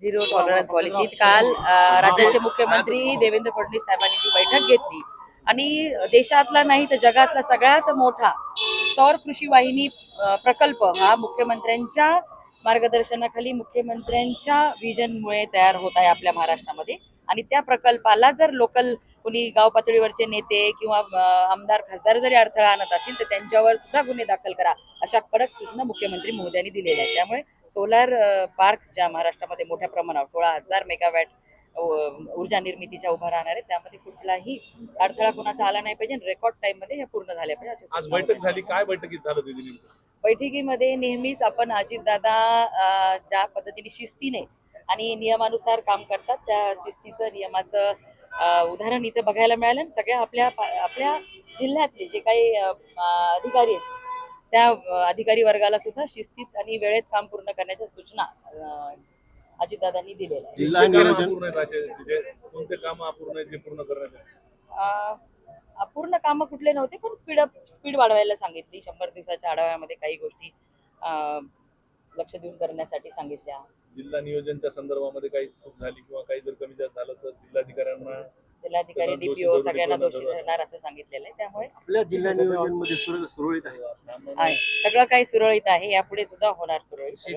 Zero tolerance पॉलिसीत काल राज्याचे मुख्यमंत्री देवेंद्र फडणवीस साहेबांनी जी बैठक घेतली आणि देशातला नाही तर जगातला सगळ्यात मोठा सौर कृषी वाहिनी प्रकल्प हा मुख्यमंत्र्यांच्या मार्गदर्शनाखाली मुख्यमंत्र्यांच्या विजनमुळे तयार होत आहे आपल्या महाराष्ट्रामध्ये. आणि त्या प्रकल्पाला जर लोकल कुणी गाव पातळीवरचे नेते किंवा आमदार खासदार जरी अडथळा आणत असतील तर त्यांच्यावर सुद्धा गुन्हे दाखल करा अशा कडक सूचना मुख्यमंत्री मोदयांनी दिलेल्या आहेत. त्यामुळे सोलार पार्क ज्या महाराष्ट्रामध्ये मोठ्या प्रमाणावर सोळा हजार मेगावॅट ऊर्जा निर्मितीच्या उभा राहणार आहे त्यामध्ये कुठलाही अडथळा कोणाचा आला नाही पाहिजे रेकॉर्ड टाइममध्ये ह्या पूर्ण झाल्या पाहिजे आज बैठक झाली. काय बैठकीत झालं बैठकीमध्ये नेहमीच आपण अजितदादा ज्या पद्धतीने शिस्तीने आणि नियमानुसार काम करतात. त्या शिस्तीचं नियमाचं उदाहरण इथे बघायला मिळालं आणि सगळ्या आपल्या आपल्या जिल्ह्यातले जे काही अधिकारी आहेत त्या अधिकारी वर्गाला सुद्धा शिस्तीत आणि वेळेत काम पूर्ण करण्याच्या सूचना अजितदादांनी दिलेल्या जिल्हा नियोजन अपूर्ण काम अपूर्ण आहेत जे पूर्ण करण्यात आहेत? अ, अपूर्ण कामं कुठले नव्हते पण स्पीड अप स्पीड वाढवायला सांगितली. शंभर दिवसाच्या आढाव्यामध्ये काही गोष्टी अ, लक्ष देऊन करण्यासाठी सांगितल्या जिल्हा नियोजनच्या संदर्भामध्ये काही चूक झाली किंवा काही जर कमी जास्त झालं तर जिल्हाधिकाऱ्यांना जिल्हाधिकारी डीपीओ सगळ्यांना दोषी. धरणार असं सांगितलेलं आहे. त्यामुळे आपल्या जिल्हा नियोजनमध्ये सुरळीत आहे. सगळं काही सुरळीत आहे. यापुढे सुद्धा होणार सुरळीत.